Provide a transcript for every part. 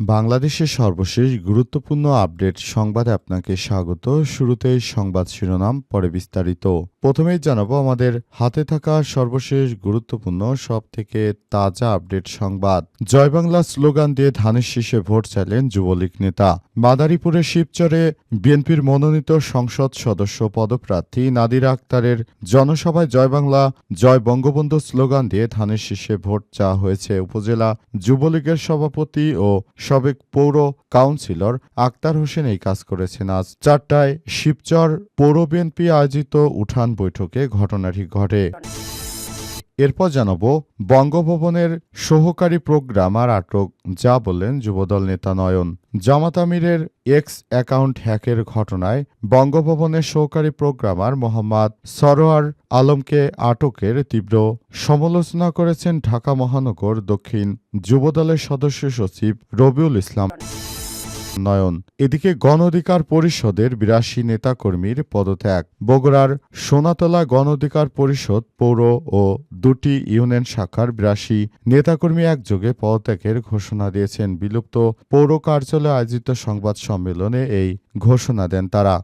বাংলাদেশের সর্বশেষ গুরুত্বপূর্ণ আপডেট সংবাদে আপনাকে স্বাগত। শুরুতেই সংবাদ শিরোনাম, পরে বিস্তারিত। প্রথমেই জানাব আমাদের হাতে থাকা সর্বশেষ গুরুত্বপূর্ণ সব থেকে তাজা আপডেট সংবাদ। জয় বাংলা স্লোগান দিয়ে ধানের শীষে ভোট চাইলেন যুবলীগ নেতা। মাদারীপুরের শিবচরে বিএনপির মনোনীত সংসদ সদস্য পদপ্রার্থী নাদিরা আক্তারের জনসভায় জয় বাংলা, জয় বঙ্গবন্ধু স্লোগান দিয়ে ধানের শীষে ভোট চাওয়া হয়েছে। উপজেলা যুবলীগের সভাপতি ও সাবেক পৌর কাউন্সিলর আক্তার হোসেন এই কাজ করেছেন। আজ চারটায় শিবচর পৌর বিএনপি আয়োজিত উঠান বৈঠকে ঘটনাটি ঘটে। এরপর জানাব বঙ্গভবনের সহকারী প্রোগ্রামার আটক, যা বললেন যুবদল নেতা নয়ন। জামাত আমিরের এক্স অ্যাকাউন্ট হ্যাকের ঘটনায় বঙ্গভবনের সহকারী প্রোগ্রামার মোহাম্মদ সরোয়ার আলমকে আটকের তীব্র সমালোচনা করেছেন ঢাকা মহানগর দক্ষিণ যুবদলের সদস্য সচিব রবিউল ইসলাম। নয়ন। এদিকে গণ অধিকার পরিষদের বিরাশি নেতাকর্মীর পদত্যাগ। বগুড়ার সোনাতলা গণ অধিকার পরিষদ পৌর ও দুটি ইউনিয়ন শাখার বিরাশি নেতাকর্মী একযোগে পদত্যাগের ঘোষণা দিয়েছেন বিলুপ্ত পৌর কার্যালয়ে আয়োজিত সংবাদ সম্মেলনে এই ঘোষণা দেন তারা।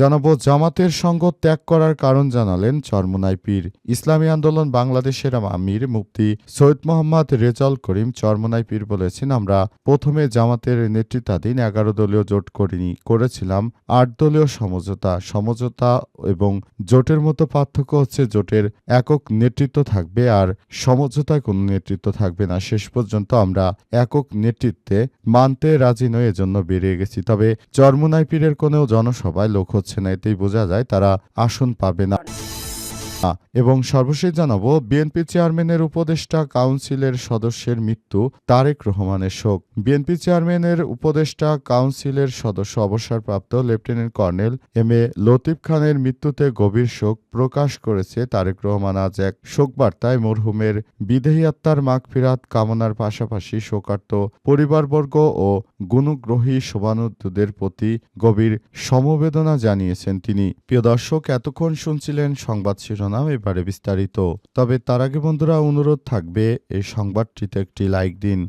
জানাব জামাতের সঙ্গ ত্যাগ করার কারণ জানালেন চরমুনাই পীর। ইসলামী আন্দোলন বাংলাদেশের আমির মুফতি সৈয়দ মোহাম্মদ রেজাল করিম চরমুনাই পীর বলেছেন, আমরা প্রথমে জামাতের নেতৃত্বাধীন এগারো দলীয় জোট করিনি, করেছিলাম আট দলীয় সমঝোতা। সমঝোতা এবং জোটের মতো পার্থক্য হচ্ছে জোটের একক নেতৃত্ব থাকবে আর সমঝোতায় কোনো নেতৃত্ব থাকবে না। শেষ পর্যন্ত আমরা একক নেতৃত্বে মানতে রাজি নয় এজন্য বেরিয়ে গেছি। তবে চরমুনাই পীরের কোনো জনসভায় লোক হচ্ছে না এতেই বোঝা যায় তারা আসন পাবে না। এবং সর্বশেষ জানাব, বিএনপি চেয়ারম্যানের উপদেষ্টা কাউন্সিলের সদস্যের মৃত্যু তারেক রহমানের শোক। বিএনপি চেয়ারম্যানের উপদেষ্টা কাউন্সিলের সদস্য অবসরপ্রাপ্ত lieutenant colonel M A Latif খানের মৃত্যুতে গভীর শোক প্রকাশ করেছে তারেক রহমান আজ এক শোকবার্তায় মরহুমের বিদেহী আত্মার মাগফিরাত কামনার পাশাপাশি শোকার্ত পরিবারবর্গ ও গুণগ্রহী শোভানুদ্দের প্রতি গভীর সমবেদনা জানিয়েছেন তিনি। প্রিয় দর্শক, এতক্ষণ শুনছিলেন সংবাদ শিরোনাম। এবারে বিস্তারিত। তবে তার আগে বন্ধুরা অনুরোধ থাকবে এই সংবাদটিতে একটি লাইক দিন।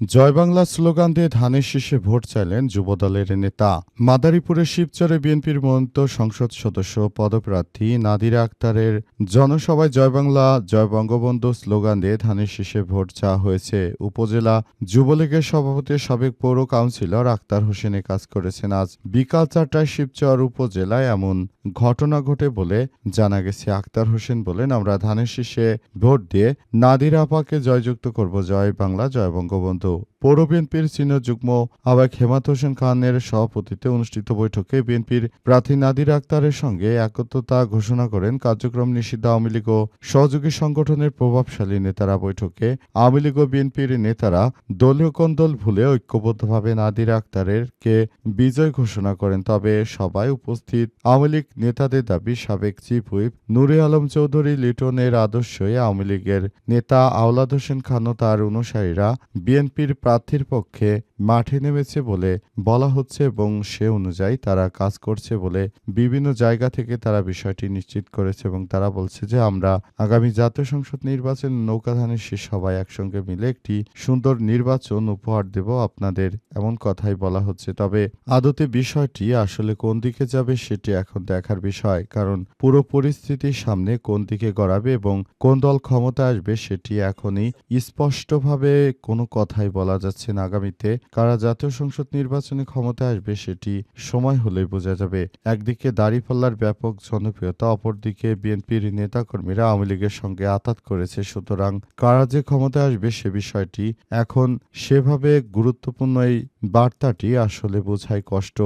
জয় বাংলা স্লোগান দিয়ে ধানের শীষে ভোট চাইলেন যুবদলের নেতা। মাদারীপুরের শিবচরে বিএনপির মন্ত সংসদ সদস্য, পদপ্রার্থী নাদিরা আক্তারের জনসভায় জয় বাংলা, জয় বঙ্গবন্ধু স্লোগান দিয়ে ধানের শীষে ভোট চাওয়া হয়েছে। উপজেলা যুবলীগের সভাপতি সাবেক পৌর কাউন্সিলর আক্তার হোসেনে কাজ করেছেন। আজ বিকাল চারটায় শিবচর উপজেলায় এমন ঘটনা ঘটে বলে জানা গেছে। আক্তার হোসেন বলেন, আমরা ধানের শীষে ভোট দিয়ে নাদির আপাকে জয়যুক্ত করব। জয় বাংলা, জয় বঙ্গবন্ধু। So পৌর বিএনপির সিনিয়র যুগ্ম আহ্বায়ক হেমাত হোসেন খানের সভাপতিত্বে অনুষ্ঠিত বৈঠকে বিএনপির প্রার্থী নাদির আক্তারের সঙ্গে একত্রতা ঘোষণা করেন কার্যক্রম নিষিদ্ধ আওয়ামী লীগ ও সহযোগী সংগঠনের প্রভাবশালী নেতারা। বৈঠকে আওয়ামী লীগ ও বিএনপির নেতারা দলীয় কন্দল ভুলে ঐক্যবদ্ধভাবে নাদির আক্তারের কে বিজয় ঘোষণা করেন। তবে সবাই উপস্থিত আওয়ামী লীগ নেতাদের দাবি, সাবেক চিফ হুইপ নুরে আলম চৌধুরী লিটনের আদর্শই আওয়ামী লীগের নেতা আওলাদ হোসেন খান ও তার অনুসারীরা বিএনপির প্রার্থীর পক্ষে মাঠে নেমেছে বলে বলা হচ্ছে এবং সে অনুযায়ী তারা কাজ করছে বলে বিভিন্ন জায়গা থেকে তারা বিষয়টি নিশ্চিত করেছে এবং তারা বলছে যে আমরা আগামী জাতীয় সংসদ নির্বাচন নৌকাধানের শেষ সবাই একসঙ্গে মিলে একটি সুন্দর নির্বাচন উপহার দেব আপনাদের এমন কথাই বলা হচ্ছে। তবে আদতে বিষয়টি আসলে কোন দিকে যাবে সেটি এখন দেখার বিষয়, কারণ পুরো পরিস্থিতির সামনে কোন দিকে গড়াবে এবং কোন দল ক্ষমতা আসবে সেটি এখনই স্পষ্টভাবে কোনো কথাই বলা যাচ্ছে না। আগামীতে কারা জাতীয় সংসদ নির্বাচনে ক্ষমতায় আসবে সেটি সময় হলেই বোঝা যাবে। একদিকে দাড়িপাল্লার ব্যাপক জনপ্রিয়তা, অপরদিকে বিএনপির নেতাকর্মীরা আওয়ামী লীগের সঙ্গে আতাত করেছে। সুতরাং কারা যে ক্ষমতায় আসবে সে বিষয়টি এখন সেভাবে গুরুত্বপূর্ণ এই বার্তাটি আসলে বোঝায় কষ্ট।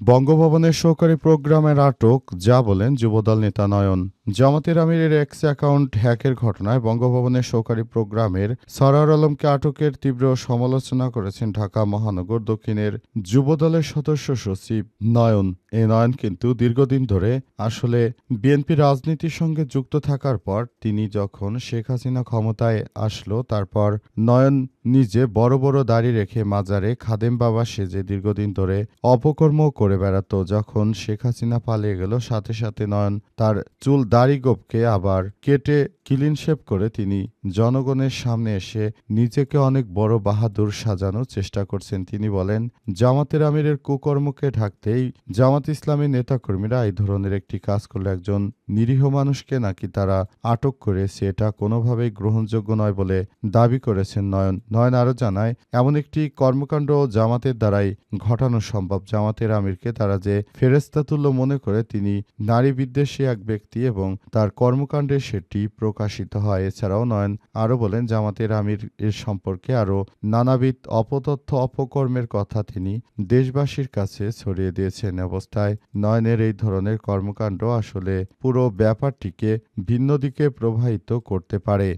বঙ্গভবনের সহকারী প্রোগ্রামের আটক, যা বলেন যুবদল নেতা নয়ন। জামাতের আমিরের এক্স অ্যাকাউন্ট হ্যাকের ঘটনায় বঙ্গভবনের সহকারী প্রোগ্রামের সরার আলমকে আটকের তীব্র সমালোচনা করেছেন ঢাকা মহানগর দক্ষিণের যুবদলের সদস্য সচিব নয়ন। এ নয়ন কিন্তু দীর্ঘদিন ধরে আসলে বিএনপি রাজনীতির সঙ্গে যুক্ত থাকার পর তিনি যখন শেখ হাসিনা ক্ষমতায় আসলো, তারপর নয়ন নিজে বড় বড় দাড়ি রেখে মাজারে খাদেম বাবা সেজে দীর্ঘদিন ধরে অপকর্ম করে বেড়াতো। যখন শেখ হাসিনা পালিয়ে গেল, সাথে সাথে নয়ন তার চুল দাড়ি গোপকে আবার কেটে ক্লিন শেপ করে তিনি জনগণের সামনে এসে নিজেকে অনেক বড় বাহাদুর সাজানোর চেষ্টা করছেন। তিনি বলেন, জামাতের আমিরের কুকর্মকে ঢাকতেই জামাত ইসলামী নেতাকর্মীরা এই ধরনের একটি কাজ করলে একজন নিরীহ মানুষকে নাকি তারা আটক করেছে এটা কোনোভাবেই গ্রহণযোগ্য নয় বলে দাবি করেছেন নয়ন। নয়ন আরও জানায়, এমন একটি কর্মকাণ্ড জামাতের দ্বারাই ঘটানো সম্ভব। জামাতের আমিরকে তারা যে ফেরেস্তাতুল্য মনে করে, তিনি নারী বিদ্বেষী এক ব্যক্তি এবং তার কর্মকাণ্ডে সেটি প্রকাশিত হয়। এছাড়াও নয়ন আরও বলেন, জামাতের আমির এর সম্পর্কে আরও নানাবিধ অপতথ্য অপকর্মের কথা তিনি দেশবাসীর কাছে ছড়িয়ে দিয়েছেন। অবস্থায় নয়নের এই ধরনের কর্মকাণ্ড আসলে পুরো ব্যাপারটিকে ভিন্ন দিকে প্রবাহিত করতে পারে।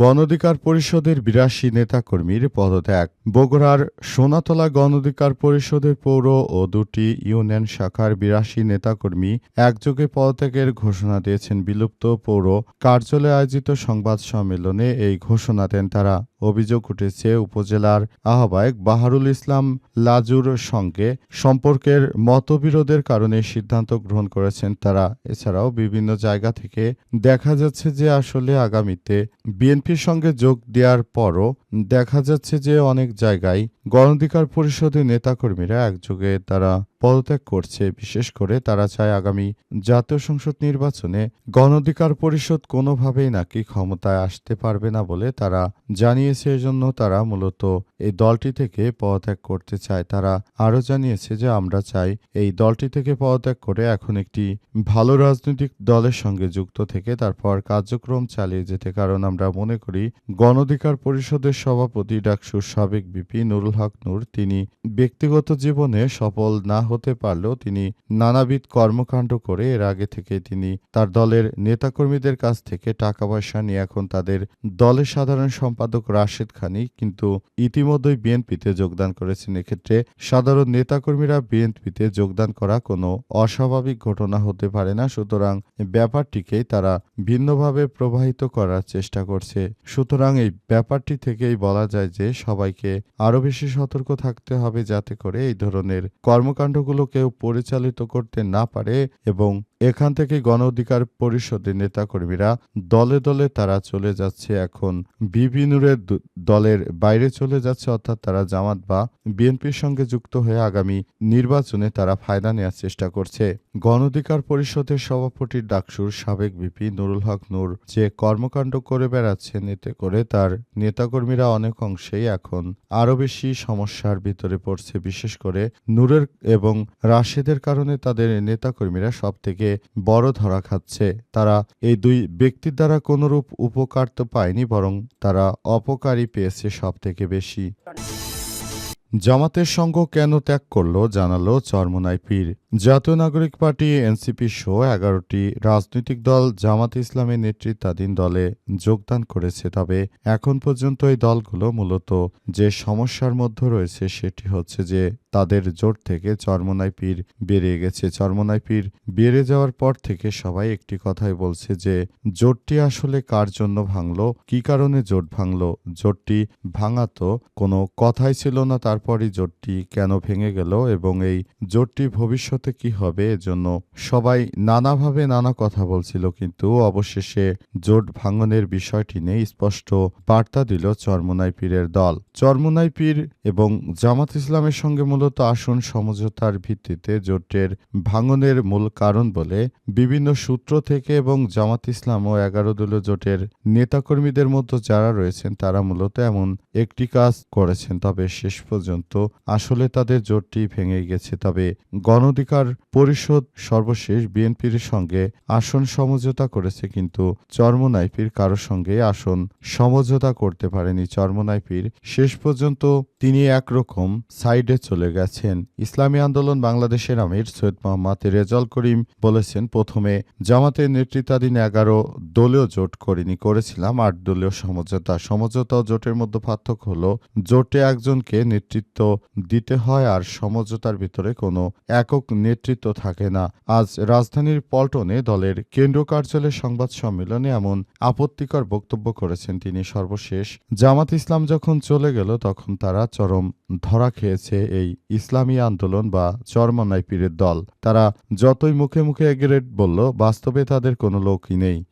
গণঅধিকার পরিষদের বিরাশি নেতাকর্মীর পদত্যাগ। বগুড়ার সোনাতলা গণঅধিকার পরিষদের পৌর ও দুটি ইউনিয়ন শাখার বিরাশি নেতাকর্মী একযোগে পদত্যাগের ঘোষণা দিয়েছেন বিলুপ্ত পৌর কার্যালয়ে আয়োজিত সংবাদ সম্মেলনে এই ঘোষণা দেন তারা। অভিযোগ উঠেছে উপজেলার আহ্বায়ক বাহারুল ইসলাম লাজুর সঙ্গে। সম্পর্কের মতবিরোধের কারণে সিদ্ধান্ত গ্রহণ করেছেন তারা। এছাড়াও বিভিন্ন জায়গা থেকে দেখা যাচ্ছে যে আসলে আগামীতে বিএনপির সঙ্গে যোগ দেওয়ার পরও দেখা যাচ্ছে যে অনেক জায়গায় গণঅধিকার পরিষদের নেতাকর্মীরা একযোগে তারা পদত্যাগ করছে। বিশেষ করে তারা চায় আগামী জাতীয় সংসদ নির্বাচনে গণঅধিকার পরিষদ কোনোভাবেই নাকি ক্ষমতায় আসতে পারবে না বলে তারা জানিয়েছে। এজন্য তারা মূলত এই দলটি থেকে পদত্যাগ করতে চায়। তারা আরও জানিয়েছে যে আমরা চাই এই দলটি থেকে পদত্যাগ করে এখন একটি ভালো রাজনৈতিক দলের সঙ্গে যুক্ত থেকে তারপর কার্যক্রম চালিয়ে যেতে। কারণ আমরা মনে করি গণঅধিকার পরিষদের সভাপতি ডাকসুর সাবেক বিপি নুরুল হক নূর, তিনি ব্যক্তিগত জীবনে সফল না হতে পারলেও তিনি নানাবিধ কর্মকাণ্ড করে এর আগে থেকে তিনি তার দলের নেতাকর্মীদের কাছ থেকে টাকা পয়সা নিয়ে এখন তাদের দলের সাধারণ সম্পাদক রাশেদ খানি কিন্তু ইতিমধ্যেই বিএনপিতে যোগদান করেছেন। এক্ষেত্রে সাধারণ নেতাকর্মীরা বিএনপিতে যোগদান করা কোনো অস্বাভাবিক ঘটনা হতে পারে না, সুতরাং ব্যাপারটিকেই তারা ভিন্নভাবে প্রবাহিত করার চেষ্টা করছে। সুতরাং এই ব্যাপারটি থেকেই বলা যায় যে সবাইকে আরও বেশি সতর্ক থাকতে হবে যাতে করে এই ধরনের কর্মকাণ্ডগুলো কেউ পরিচালিত করতে না পারে এবং এখান থেকে গণ অধিকার পরিষদের নেতাকর্মীরা দলে দলে তারা চলে যাচ্ছে এখন। বিপি নূরের দলের বাইরে চলে যাচ্ছে, অর্থাৎ তারা জামাত বা বিএনপির সঙ্গে যুক্ত হয়ে আগামী নির্বাচনে তারা ফায়দা নেওয়ার চেষ্টা করছে। গণ অধিকার পরিষদের সভাপতি ডাকসুর সাবেক বিপি নুরুল হক নূর যে কর্মকাণ্ড করে বেড়াচ্ছেন, এতে করে তার নেতাকর্মীরা অনেক অংশেই এখন আরও বেশি সমস্যার ভিতরে পড়ছে। বিশেষ করে নূরের এবং রাশেদের কারণে তাদের নেতাকর্মীরা সব থেকে বড় ধরা খাচ্ছে। তারা এই দুই ব্যক্তির দ্বারা কোনরূপ উপকার তো পায়নি, বরং তারা অপকারী পেয়েছে সব থেকে বেশি। জামাতের সঙ্গ কেন ত্যাগ করল জানালো চরমনাই পীর। জাতীয় নাগরিক পার্টি এনসিপি সহ এগারোটি রাজনৈতিক দল জামাত ইসলামের নেতৃত্বাধীন দলে যোগদান করেছে, তবে এখন পর্যন্ত এই দলগুলো মূলত যে সমস্যার মধ্যে রয়েছে সেটি হচ্ছে যে তাদের জোট থেকে চরমনাই পীর বেড়ে গেছে। চরমনাই পীর বেড়ে যাওয়ার পর থেকে সবাই একটি কথাই বলছে যে, জোটটি আসলে কার জন্য ভাঙল? কি কারণে জোট ভাঙলো? জোটটি ভাঙাতো কোনো কথাই ছিল না তারপরই জোটটি কেন ভেঙে গেল এবং এই জোটটি ভবিষ্যতে কি হবে এজন্য সবাই নানাভাবে নানা কথা বলছিল, কিন্তু অবশেষে জোট ভাঙনের বিষয়টি নিয়ে স্পষ্ট বার্তা দিল চরমনাই পীরের দল। চরমনাই পীর এবং জামাত ইসলামের সঙ্গে মূলত আসন সমঝোতার ভিত্তিতে জোটের ভাঙনের মূল কারণ বলে বিভিন্ন সূত্র থেকে এবং জামাত ইসলাম ও এগারো দলীয় জোটের নেতাকর্মীদের মধ্যে যারা রয়েছেন তারা মূলত এমন একটি কাজ করেছেন। তবে শেষ পর্যন্ত পর্যন্ত আসলে তাদের জোটটি ভেঙে গেছে। তবে গণঅধিকার পরিষদ সর্বশেষ বিএনপির সঙ্গে আসন সমঝোতা করেছে কিন্তু চরমনাইপির কারোর সঙ্গে আসন সমঝোতা করতে পারেনি। চরমনাইপির শেষ পর্যন্ত তিনি একরকম সাইডে চলে গেছেন। ইসলামী আন্দোলন বাংলাদেশের আমির সৈয়দ মোহাম্মদ রেজাল করিম বলেছেন, প্রথমে জামাতের নেতৃত্বাধীন এগারো দলীয় জোট করিনি, করেছিলাম আট দলীয় সমঝোতা। সমঝোতা জোটের মধ্যে পার্থক্য হলো, জোটে একজনকে নেতৃত্ব দিতে হয় আর সমঝোতার ভিতরে কোনো একক নেতৃত্ব থাকে না। আজ রাজধানীর পল্টনে দলের কেন্দ্রীয় কার্যালয়ের সংবাদ সম্মেলনে এমন আপত্তিকর বক্তব্য করেছেন তিনি। সর্বশেষ, জামাত ইসলাম যখন চলে গেল, তখন তারা চরম ধরা খেয়েছে এই ইসলামী আন্দোলন বা চরমনাই পীরের দল। তারা যতই মুখে মুখে এগ্রেড বলল, বাস্তবে তাদের কোনো লোকই নেই।